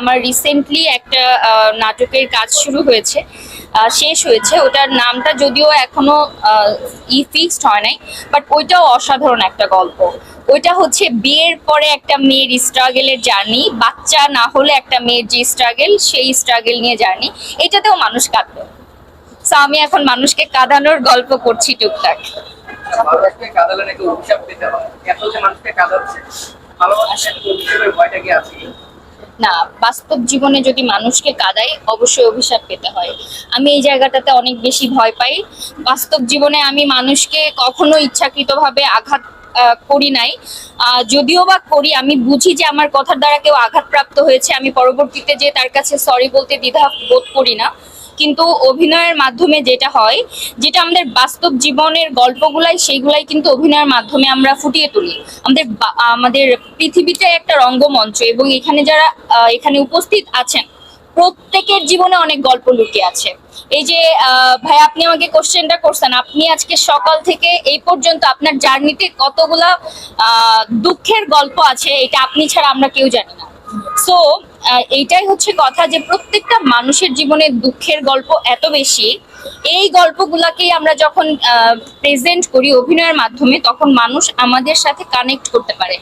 আমার রিসেন্টলি একটা নাটকের কাজ শুরু হয়েছে শেষ হয়েছে। ওটার নামটা যদিও এখনও ই ফিক্সড হয় নাই বাট ওইটাও অসাধারণ একটা গল্প। ওইটা হচ্ছে বিয়ের পরে একটা মেয়ের স্ট্রাগেলের জার্নি বাচ্চা না হলে একটা মেয়ের যে স্ট্রাগেল সেই স্ট্রাগেল নিয়ে জার্নি এটাতেও মানুষ কাঁদবে। সো আমি এখন মানুষকে কাঁদানোর গল্প করছি টুকটাক। মানুষকে কাঁদাচ্ছে ভয়টা কি আছে? না, বাস্তব জীবনে যদি মানুষকে কাদাই, অবশ্যই অভিশাপ পেতে হয়। আমি এই জায়গাটাতে অনেক বেশি ভয় পাই। বাস্তব জীবনে আমি মানুষকে কখনো ইচ্ছাকৃতভাবে আঘাত করি নাই। যদিও বা করি, আমি বুঝি যে আমার কথার দ্বারা কেউ আঘাতপ্রাপ্ত হয়েছে। আমি পরবর্তীতে যে তার কাছে সরি বলতে দ্বিধা বোধ করি না। কিন্তু অভিনয়ের মাধ্যমে যেটা হয়, যেটা আমাদের বাস্তব জীবনের গল্পগুলাই, সেইগুলাই কিন্তু অভিনয়ের মাধ্যমে আমরা ফুটিয়ে তুলি। আমাদের আমাদের পৃথিবীতে একটা রঙ্গমঞ্চ এবং এখানে যারা এখানে উপস্থিত আছেন, প্রত্যেকের জীবনে অনেক গল্প লুকিয়ে আছে। এই যে ভাই, আপনি আমাকে কোশ্চেনটা করছেন, আপনি আজকে সকাল থেকে এই পর্যন্ত আপনার জার্নিতে কতগুলা দুঃখের গল্প আছে, এটা আপনি ছাড়া আমরা কেউ জানি না। সো এইটাই হচ্ছে কথা যে প্রত্যেকটা মানুষের জীবনে দুঃখের গল্প এত বেশি, এই গল্পগুলাকেই আমরা যখন প্রেজেন্ট করি অভিনয়ের মাধ্যমে, তখন মানুষ আমাদের সাথে কানেক্ট করতে পারে।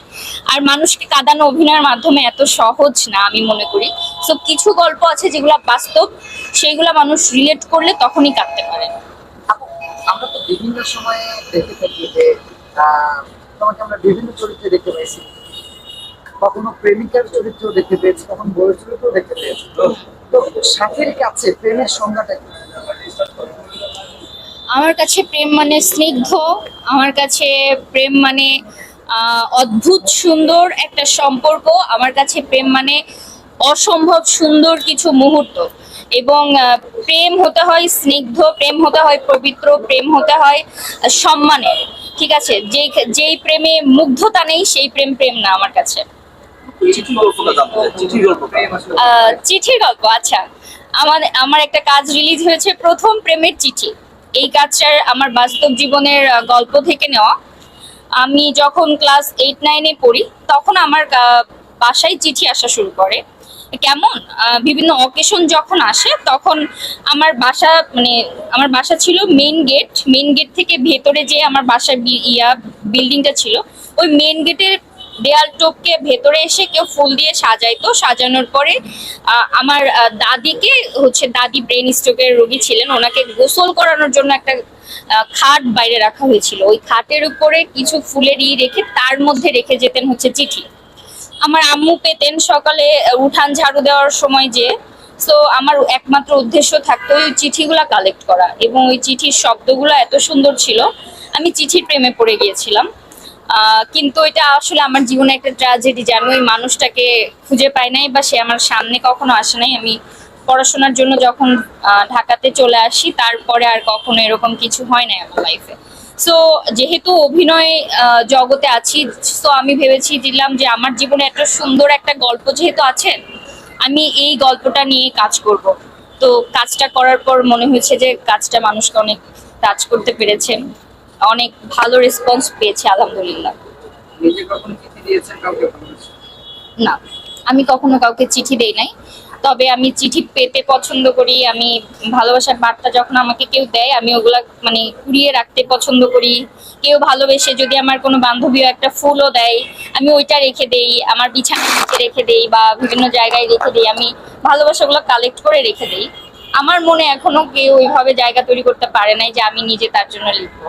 আর মানুষকে কাঁদানো অভিনয়ের মাধ্যমে এত সহজ না, আমি মনে করি। সো কিছু গল্প আছে যেগুলো বাস্তব, সেইগুলা মানুষ রিলেট করলে তখনই কাঁদতে পারে। আমরা তো বিভিন্ন সময়ে দেখে থাকি যে তোমাকে আমরা বিভিন্ন চরিত্রে দেখতে পেয়েছি কখনো প্রেমিকার চরিত্র দেখতে পেয়েছি, কখনো বউয়ের চরিত্র দেখতে পেয়েছি। তো সাথের কাছে প্রেমের সংজ্ঞাটা কি? আমার কাছে প্রেম মানে স্নিগ্ধ, আমার কাছে প্রেম মানে অদ্ভুত সুন্দর একটা সম্পর্ক, আমার কাছে প্রেম মানে অসম্ভব সুন্দর কিছু মুহূর্ত। এবং প্রেম হতে হয় স্নিগ্ধ, প্রেম হতে হয় পবিত্র, প্রেম হতে হয় সম্মানের। ঠিক আছে? যেই যেই প্রেমে মুগ্ধতা নেই, সেই প্রেম প্রেম না আমার কাছে। চিঠি গল্পটা জানতে চাই, চিঠি গল্প চিঠির গল্প আচ্ছা। আমার আমার একটা কাজ রিলিজ হয়েছে প্রথম প্রেমের চিঠি। এই কাজটার আমার বাস্তব জীবনের গল্প থেকে নেওয়া। আমি যখন ক্লাস এইট নাইনে পড়ি তখন আমার বাসায় চিঠি আসা শুরু করে। কেমন? বিভিন্ন অকেশন যখন আসে তখন আমার বাসা মানে আমার বাসা ছিল মেন গেট মেন গেট থেকে ভেতরে যে আমার বাসার ইয়া বিল্ডিংটা ছিল ওই মেইন গেটের দেয়াল টোপকে ভেতরে এসে কেউ ফুল দিয়ে সাজাইতো সাজানোর পরে আমার দাদিকে হচ্ছে দাদি ব্রেন স্ট্রোকের রোগী ছিলেন, ওনাকে গোসল করানোর জন্য একটা খাট বাইরে রাখা হয়েছিল। ওই খাটের উপরে কিছু ফুলের ই রেখে তার মধ্যে রেখে যেতেন হচ্ছে চিঠি। আমার আম্মু পেতেন সকালে উঠান ঝাড়ু দেওয়ার সময় যে, সো আমার একমাত্র উদ্দেশ্য থাকতো ওই চিঠিগুলা কালেক্ট করা এবং ওই চিঠির শব্দগুলো এত সুন্দর ছিল, আমি চিঠির প্রেমে পড়ে গিয়েছিলাম। কিন্তু এটা আসলে আমার জীবনে একটা ট্র্যাজেডি যে আমি ওই মানুষটাকে খুঁজে পাই নাই বা সে আমার সামনে কখনো আসে নাই। আমি পড়াশোনার জন্য যখন ঢাকাতে চলে আসি, তারপরে আর কখনো এরকম কিছু হয় নাই আমার লাইফে সো যেহেতু অভিনয় জগতে আছি সো আমি ভেবেছি, দিলাম যে আমার জীবনে একটা সুন্দর একটা গল্প যেহেতু আছে, আমি এই গল্পটা নিয়ে কাজ করব। তো কাজটা করার পর মনে হয়েছে যে কাজটা মানুষকে অনেক টাচ করতে পেরেছে। অনেক ভালো রেসপন্স পেয়েছে আলহামদুলিল্লাহ? না আমি কখনো কাউকে চিঠি দেই নাই। তবে আমি চিঠি পেতে পছন্দ করি আমি ভালোবাসার বার্তা যখন আমাকে কেউ দেয় আমি ওগুলা মানে কুড়িয়ে রাখতে পছন্দ করি। কেউ ভালোবেসে যদি আমার কোনো বান্ধবীও একটা ফুলও দেয় আমি ওইটা রেখে দেই আমার বিছানার নিচে রেখে দেই বা বিভিন্ন জায়গায় রেখে দেই আমি ভালোবাসাগুলো কালেক্ট করে রেখে দেই। আমার মনে এখনও কেউ ওইভাবে জায়গা তৈরি করতে পারে নাই যে আমি নিজে তার জন্য লিখব।